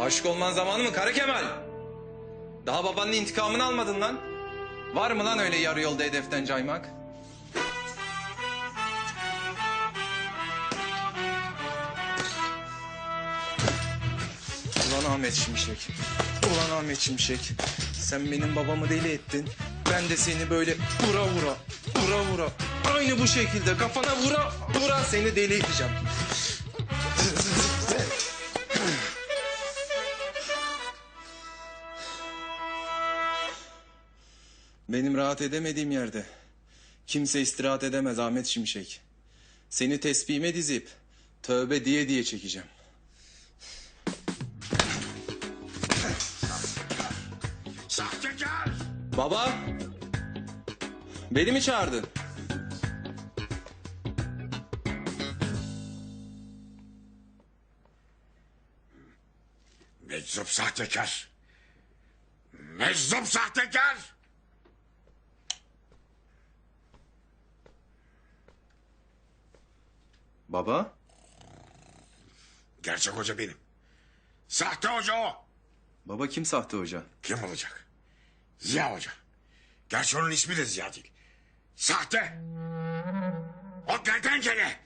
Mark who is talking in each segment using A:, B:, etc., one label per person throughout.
A: Aşık olman zamanı mı Kara Kemal? Daha babanın intikamını almadın lan. Var mı lan öyle yarı yolda hedeften caymak? Ulan Ahmet Şimşek. Ulan Ahmet Şimşek. Sen benim babamı deli ettin. Ben de seni böyle vura vura, vura vura. Aynı bu şekilde kafana vura vura seni deli edeceğim. Benim rahat edemediğim yerde kimse istirahat edemez Ahmet Şimşek. Seni tesbihime dizip tövbe diye diye çekeceğim.
B: Sahtekar!
A: Baba! Beni mi çağırdın?
B: Meczup sahtekar! Meczup sahtekar!
A: Baba?
B: Gerçek hoca benim. Sahte hoca o.
A: Baba kim sahte hoca?
B: Kim olacak? Ziya hoca. Gerçi onun ismi de Ziya değil. Sahte. O kertenkele.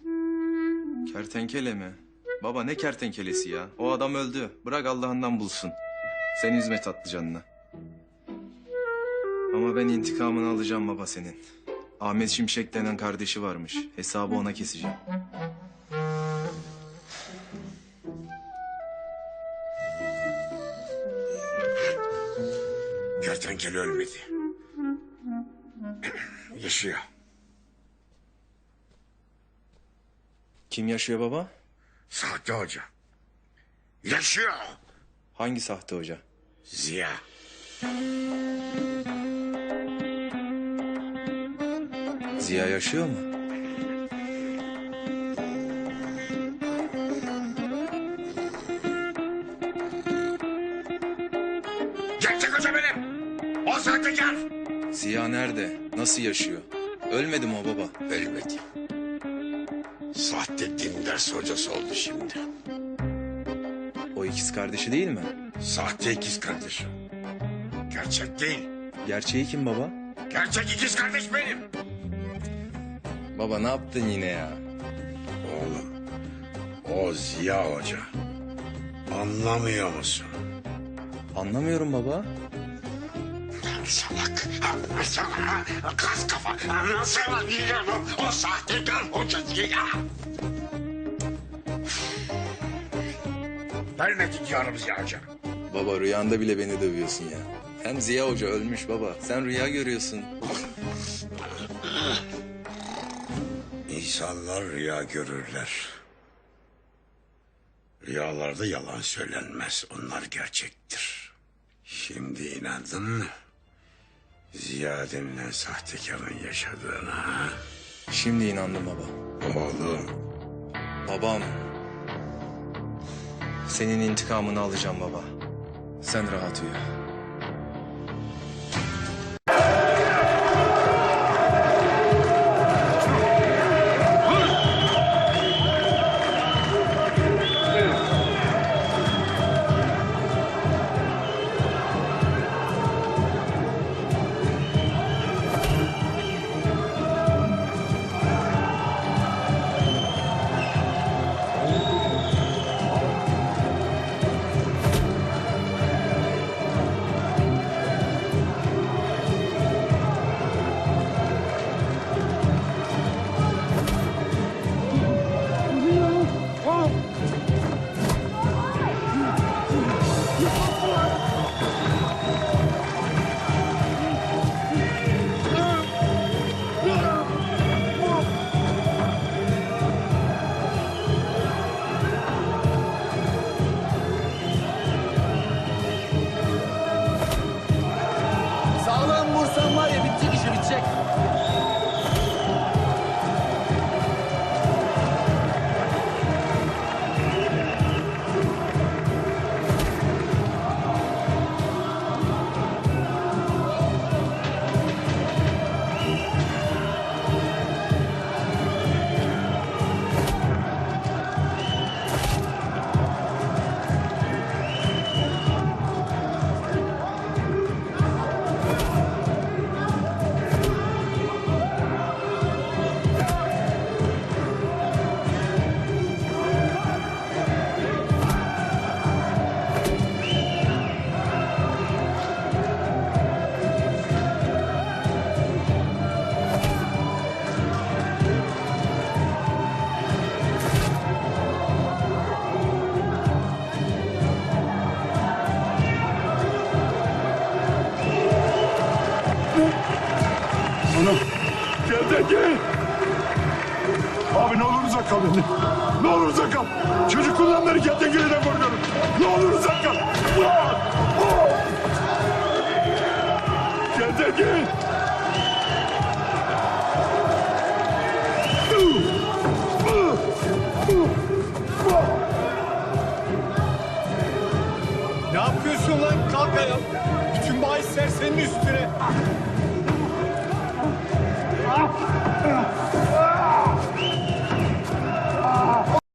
A: Kertenkele mi? Baba ne kertenkelesi ya? O adam öldü. Bırak Allah'ından bulsun. Sen üzme tatlı canını. Ama ben intikamını alacağım baba senin. Ahmet Şimşek denen kardeşi varmış. Hesabı ona keseceğim.
B: Kertenkele ölmedi. Yaşıyor.
A: Kim yaşıyor baba?
B: Sahte hoca. Yaşıyor.
A: Hangi sahte hoca?
B: Ziya.
A: Ziya yaşıyor mu?
B: Sahtekar.
A: Ziya nerede? Nasıl yaşıyor? Ölmedi mi o baba?
B: Ölmedi. Sahte din ders hocası oldu şimdi.
A: O ikiz kardeşi değil mi?
B: Sahte ikiz kardeşim. Gerçek değil.
A: Gerçeği kim baba?
B: Gerçek ikiz kardeş benim.
A: Baba ne yaptın yine ya?
B: Oğlum, o Ziya Hoca. Anlamıyor musun?
A: Anlamıyorum baba.
B: Salak, anlasana. Kas kafa, anlasana diyorum. O sahtekar hoca Ziya. Vermedi diyorum Ziya Hoca.
A: Baba rüyanda bile beni dövüyorsun ya. Hem Ziya Hoca ölmüş baba. Sen rüya görüyorsun.
B: İnsanlar rüya görürler. Rüyalarda yalan söylenmez. Onlar gerçektir. Şimdi inandın mı? Ziya denilen sahtekarın yaşadığına.
A: Şimdi inandım baba.
B: Oğlum
A: Babam. Senin intikamını alacağım baba. Sen rahat uyu.
C: Denge! Abi ne olur kal benden. Ne olur uzak kal. Çocuk kullanırken dengeliden korkuyorum. Ne olur kal. Ulan! Gel denge!
D: Ne yapıyorsun lan? Kalk ayağa. Bütün bahisler senin üstüne.